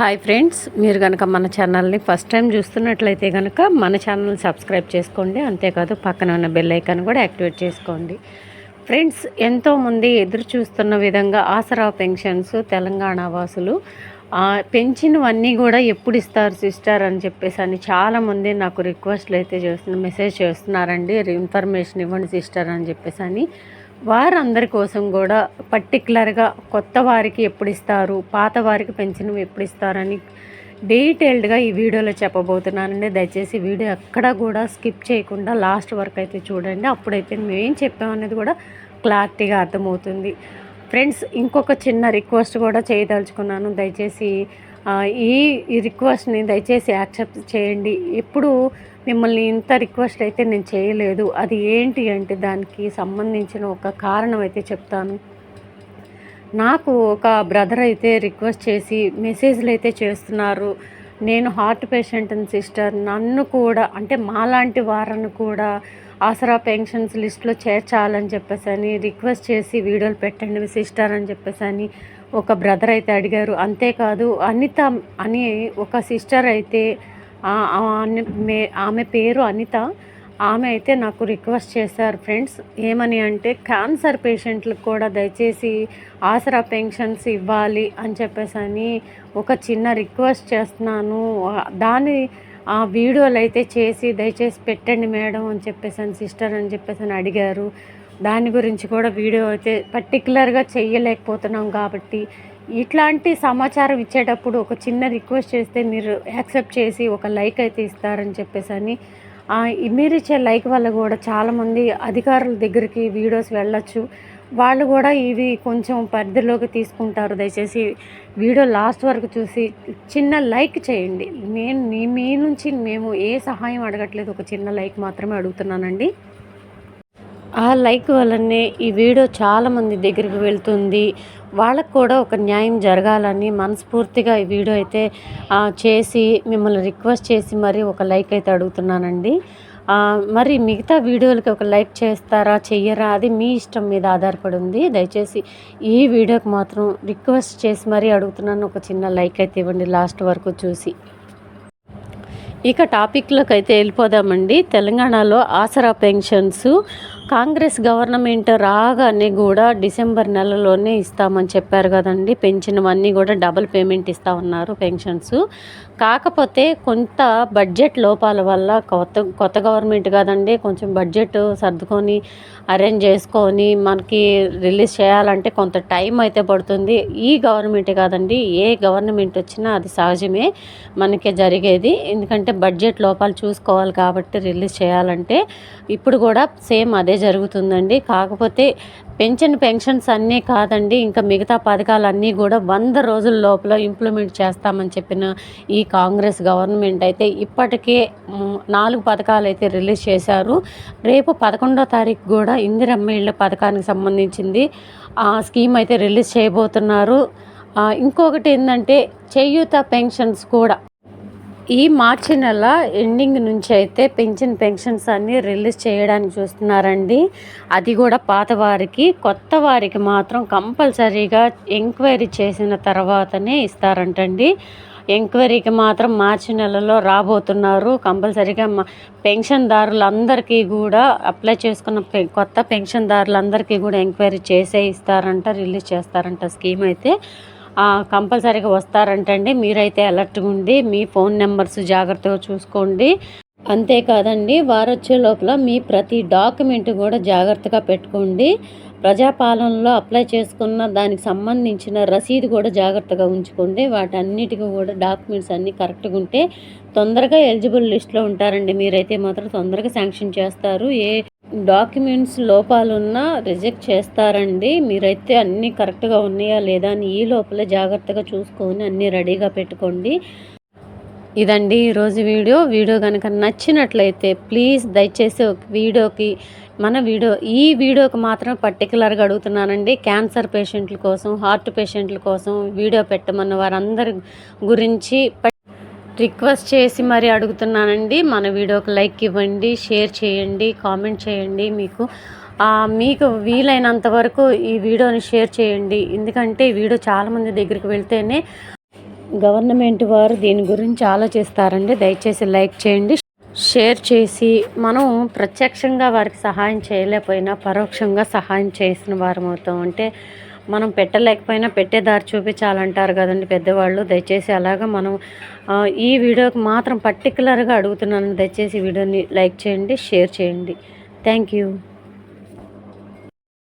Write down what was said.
Hi friends మీరు కనుక మన ఛానల్ని ఫస్ట్ టైం చూస్తున్నట్లయితే కనుక మన ఛానల్ సబ్స్క్రైబ్ చేసుకోండి. అంతేకాదు పక్కన ఉన్న బెల్ ఐకాన్ కూడా యాక్టివేట్ చేసుకోండి. ఫ్రెండ్స్ ఎంతోమంది ఎదురు చూస్తున్న విధంగా ఆసరా పెన్షన్స్ తెలంగాణ వాసులు పెంచినవన్నీ కూడా ఎప్పుడు ఇస్తారు సిస్టర్ అని చెప్పేసి అని చాలామంది నాకు రిక్వెస్ట్లు అయితే చేస్తున్న మెసేజ్ చేస్తున్నారండి. ఇన్ఫర్మేషన్ ఇవ్వండి సిస్టర్ అని చెప్పేసి అని. వారందరి కోసం కూడా పర్టికులర్గా కొత్త వారికి ఎప్పుడు ఇస్తారు పాత వారికి పెన్షన్ ఎప్పుడు ఇస్తారని డీటెయిల్డ్గా ఈ వీడియోలో చెప్పబోతున్నానండి. దయచేసి వీడియో ఎక్కడ కూడా స్కిప్ చేయకుండా లాస్ట్ వరకు అయితే చూడండి. అప్పుడైతే మేము చెప్పామనేది కూడా క్లారిటీగా అర్థమవుతుంది. ఫ్రెండ్స్ ఇంకొక చిన్న రిక్వెస్ట్ కూడా చేయదలుచుకున్నాను. దయచేసి ఈ రిక్వెస్ట్ని దయచేసి యాక్సెప్ట్ చేయండి. ఎప్పుడు మిమ్మల్ని ఇంత రిక్వెస్ట్ అయితే నేను చేయలేదు. అది ఏంటి అంటే దానికి సంబంధించిన ఒక కారణం అయితే చెప్తాను. నాకు ఒక బ్రదర్ అయితే రిక్వెస్ట్ చేసి మెసేజ్లు అయితే చేస్తున్నారు. నేను హార్ట్ పేషెంట్ సిస్టర్ నన్ను కూడా అంటే మాలాంటి వారిని కూడా ఆసరా పెన్షన్స్ లిస్ట్లో చేర్చాలని చెప్పేసి అని రిక్వెస్ట్ చేసి వీడియోలు పెట్టండి సిస్టర్ అని చెప్పేసి అని ఒక బ్రదర్ అయితే అడిగారు అంతేకాదు అనిత అని ఒక సిస్టర్ అయితే ఆమె పేరు అనిత ఆమె అయితే నాకు రిక్వెస్ట్ చేశారు ఫ్రెండ్స్ ఏమని అంటే క్యాన్సర్ పేషెంట్లకు కూడా దయచేసి ఆసరా పెన్షన్స్ ఇవ్వాలి అని చెప్పేసి అని ఒక చిన్న రిక్వెస్ట్ చేస్తున్నాను. దాని ఆ వీడియోలు అయితే చేసి దయచేసి పెట్టండి మేడం అని చెప్పేసి అని సిస్టర్ అని చెప్పేసి అని అడిగారు. దాని గురించి కూడా వీడియో అయితే పర్టికులర్గా చేయలేకపోతున్నాం కాబట్టి ఇట్లాంటి సమాచారం ఇచ్చేటప్పుడు ఒక చిన్న రిక్వెస్ట్ చేస్తే మీరు యాక్సెప్ట్ చేసి ఒక లైక్ అయితే ఇస్తారని చెప్పేసి అని మీరు ఇచ్చే లైక్ వల్ల కూడా చాలామంది అధికారుల దగ్గరికి వీడియోస్ వెళ్ళొచ్చు. వాళ్ళు కూడా ఇవి కొంచెం పరిధిలోకి తీసుకుంటారు. దయచేసి వీడియో లాస్ట్ వరకు చూసి చిన్న లైక్ చేయండి. నేను మీ మీ నుంచి మేము ఏ సహాయం అడగట్లేదు. ఒక చిన్న లైక్ మాత్రమే అడుగుతున్నానండి. ఆ లైక్ వల్లనే ఈ వీడియో చాలామంది దగ్గరికి వెళ్తుంది. వాళ్ళకు కూడా ఒక న్యాయం జరగాలని మనస్ఫూర్తిగా ఈ వీడియో అయితే చేసి మిమ్మల్ని రిక్వెస్ట్ చేసి మరి ఒక లైక్ అయితే అడుగుతున్నానండి. మరి మిగతా వీడియోలకి ఒక లైక్ చేస్తారా చెయ్యరా అది మీ ఇష్టం మీద ఆధారపడి ఉంది. దయచేసి ఈ వీడియోకి మాత్రం రిక్వెస్ట్ చేసి మరీ అడుగుతున్నాను. ఒక చిన్న లైక్ అయితే ఇవ్వండి లాస్ట్ వరకు చూసి. ఇక టాపిక్లోకి అయితే వెళ్ళిపోదామండి. తెలంగాణలో ఆసరా పెన్షన్స్ కాంగ్రెస్ గవర్నమెంట్ రాగానే కూడా డిసెంబర్ నెలలోనే ఇస్తామని చెప్పారు కదండి. పెంచినవన్నీ కూడా డబుల్ పేమెంట్ ఇస్తా ఉన్నారు పెన్షన్స్. కాకపోతే కొంత బడ్జెట్ లోపాల వల్ల కొత్త కొత్త గవర్నమెంట్ కదండి కొంచెం బడ్జెట్ సర్దుకొని అరేంజ్ చేసుకొని మనకి రిలీజ్ చేయాలంటే కొంత టైం అయితే పడుతుంది. ఈ గవర్నమెంటే కాదండి ఏ గవర్నమెంట్ వచ్చినా అది సహజమే మనకి జరిగేది. ఎందుకంటే బడ్జెట్ లోపాలు చూసుకోవాలి కాబట్టి రిలీజ్ చేయాలంటే ఇప్పుడు కూడా సేమ్ అదే జరుగుతుందండి. కాకపోతే పెన్షన్ పెన్షన్స్ అన్నీ కాదండి. ఇంకా మిగతా పథకాలన్నీ కూడా వంద రోజుల లోపల ఇంప్లిమెంట్ చేస్తామని చెప్పిన ఈ కాంగ్రెస్ గవర్నమెంట్ అయితే ఇప్పటికే నాలుగు పథకాలు అయితే రిలీజ్ చేశారు. రేపు పదకొండో తారీఖు కూడా ఇందిరమ్మ ఇళ్ళ పథకానికి సంబంధించింది ఆ స్కీమ్ అయితే రిలీజ్ చేయబోతున్నారు. ఇంకొకటి ఏంటంటే చేయూత పెన్షన్స్ కూడా ఈ మార్చి నెల ఎండింగ్ నుంచి అయితే పెన్షన్ పెన్షన్స్ అన్నీ రిలీజ్ చేయడానికి చూస్తున్నారండి. అది కూడా పాత వారికి కొత్త వారికి మాత్రం కంపల్సరీగా ఎంక్వైరీ చేసిన తర్వాతనే ఇస్తారంటండి. ఎంక్వైరీకి మాత్రం మార్చి నెలలో రాబోతున్నారు. కంపల్సరీగా మా పెన్షన్దారులందరికీ కూడా అప్లై చేసుకున్న కొత్త పెన్షన్దారులందరికీ కూడా ఎంక్వైరీ చేసే ఇస్తారంట రిలీజ్ చేస్తారంట స్కీమ్ అయితే. కంపల్సరీగా వస్తారంటండి. మీరైతే అలర్ట్గా ఉండి మీ ఫోన్ నెంబర్స్ జాగ్రత్తగా చూసుకోండి. అంతేకాదండి వారొచ్చే లోపల మీ ప్రతి డాక్యుమెంట్ కూడా జాగ్రత్తగా పెట్టుకోండి. ప్రజాపాలనలో అప్లై చేసుకున్న దానికి సంబంధించిన రసీదు కూడా జాగ్రత్తగా ఉంచుకోండి. వాటన్నిటికీ కూడా డాక్యుమెంట్స్ అన్నీ కరెక్ట్గా ఉంటే తొందరగా ఎలిజిబుల్ లిస్ట్లో ఉంటారండి. మీరైతే మాత్రం తొందరగా శాంక్షన్ చేస్తారు. ఏ డాక్యుమెంట్స్ లోపాలున్నా రిజెక్ట్ చేస్తారండి. మీరైతే అన్నీ కరెక్ట్గా ఉన్నాయా లేదా అని ఈ లోపల జాగ్రత్తగా చూసుకొని అన్నీ రెడీగా పెట్టుకోండి. ఇదండి ఈరోజు వీడియో. వీడియో కనుక నచ్చినట్లయితే ప్లీజ్ దయచేసి ఒక వీడియోకి మన వీడియో ఈ వీడియోకి మాత్రం పర్టికులర్గా అడుగుతున్నానండి. క్యాన్సర్ పేషెంట్ల కోసం హార్ట్ పేషెంట్ల కోసం వీడియో పెట్టమన్న వారందరి గురించి రిక్వెస్ట్ చేసి మరి అడుగుతున్నానండి. మన వీడియోకి లైక్ ఇవ్వండి షేర్ చేయండి కామెంట్ చేయండి మీకు. మీకు వీలైనంత వరకు ఈ వీడియోని షేర్ చేయండి. ఎందుకంటే ఈ వీడియో చాలామంది దగ్గరికి వెళ్తేనే గవర్నమెంట్ వారు దీని గురించి ఆలోచిస్తారండి. దయచేసి లైక్ చేయండి షేర్ చేసి మనం ప్రత్యక్షంగా వారికి సహాయం చేయలేకపోయినా పరోక్షంగా సహాయం చేసిన వారం అవుతాం అంటే మనం పెట్టలేకపోయినా పెట్టేదారి చూపించాలంటారు కదండి పెద్దవాళ్ళు. దయచేసి అలాగా మనం ఈ వీడియోకి మాత్రం పర్టికులర్గా అడుగుతున్నాను. దయచేసి వీడియోని లైక్ చేయండి షేర్ చేయండి. Thank you.